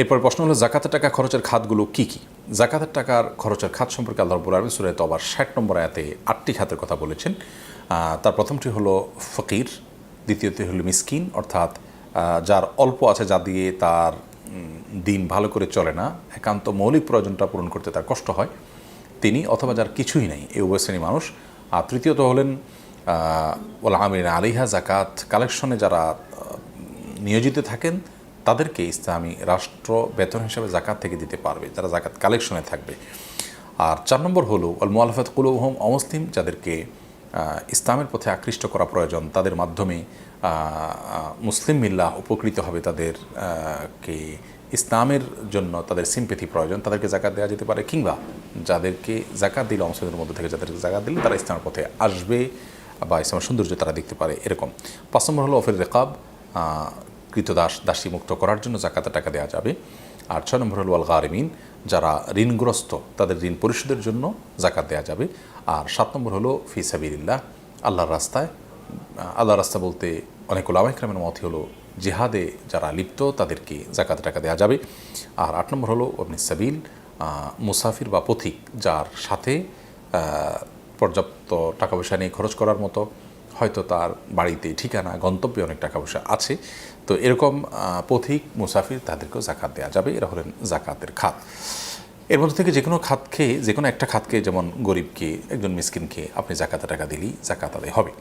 এরপর প্রশ্ন হলো, জাকাতের টাকা খরচের খাতগুলো কি কি? জাকাতের টাকার খরচের খাত সম্পর্কে আল্লাহ রব্বুল আলমী সুরায় তবার ষাট নম্বর আয়াতে আটটি খাতের কথা বলেছেন। তার প্রথমটি হলো ফকির, দ্বিতীয়টি হলো মিসকিন, অর্থাৎ যার অল্প আছে যা দিয়ে তার দিন ভালো করে চলে না, একান্ত মৌলিক প্রয়োজনটা পূরণ করতে তার কষ্ট হয়। তিনি অথবা যার কিছুই নেই, এই উভয় শ্রেণি মানুষ। আর তৃতীয়ত হলেন ওলা আমিন আলিহা জাকাত। কালেকশনে যারা নিয়োজিত থাকেন তাদেরকে ইসলামী রাষ্ট্র বেতন হিসাবে জাকাত থেকে দিতে পারবে, যারা জাকাত কালেকশনে থাকবে। আর চার নম্বর হলো আল মুআলাফাত কুলুহম অমুসলিম যাদেরকে ইসলামের পথে আকৃষ্ট করা প্রয়োজন, তাদের মাধ্যমে মুসলিম মিল্লা উপকৃত হবে তাদের কে ইসলামের জন্য তাদের সিম্পেথি প্রয়োজন, তাদেরকে জাকাত দেওয়া যেতে পারে, কিংবা যাদেরকে জাকাত দিলে অমুসলিমদের মধ্যে থেকে যাদেরকে জাকাত দিলে তারা ইসলামের পথে আসবে, বা ইসলামের সৌন্দর্য তারা দেখতে পারে, এরকম। পাঁচ নম্বর হলো অফের রেকাব কৃতদাস দাসী মুক্ত করার জন্য জাকাতের টাকা দেওয়া যাবে। আর ছয় নম্বর হল গারিমিন যারা ঋণগ্রস্ত, তাদের ঋণ পরিশোধের জন্য জাকাত দেওয়া যাবে। আর সাত নম্বর হলো ফি সাবিল্লাহ আল্লাহর রাস্তায়, আল্লাহর রাস্তা বলতে অনেক ওলামাইকরামের মত হলো জেহাদে যারা লিপ্ত, তাদেরকে জাকাত টাকা দেওয়া যাবে। আর আট নম্বর হলো আপনি সাবিল মুসাফির বা পথিক, যার সাথে পর্যাপ্ত টাকা পয়সা নিয়ে খরচ করার মতো হয়তো তার বাড়িতে ঠিকানা, গন্তব্যে অনেক টাকা পয়সা আছে। তো এরকম পথিক, মুসাফির তাদেরকেও জাকাত দেওয়া যাবে। এরা হলেন জাকাতের খাত। এর মধ্যে থেকে যে কোনো খেয়ে যে কোনো একটা খাতকে যেমন গরিবকে, একজন মিসকিনকে আপনি জাকাতে টাকা দিলেই জাকাত আদায় হবে।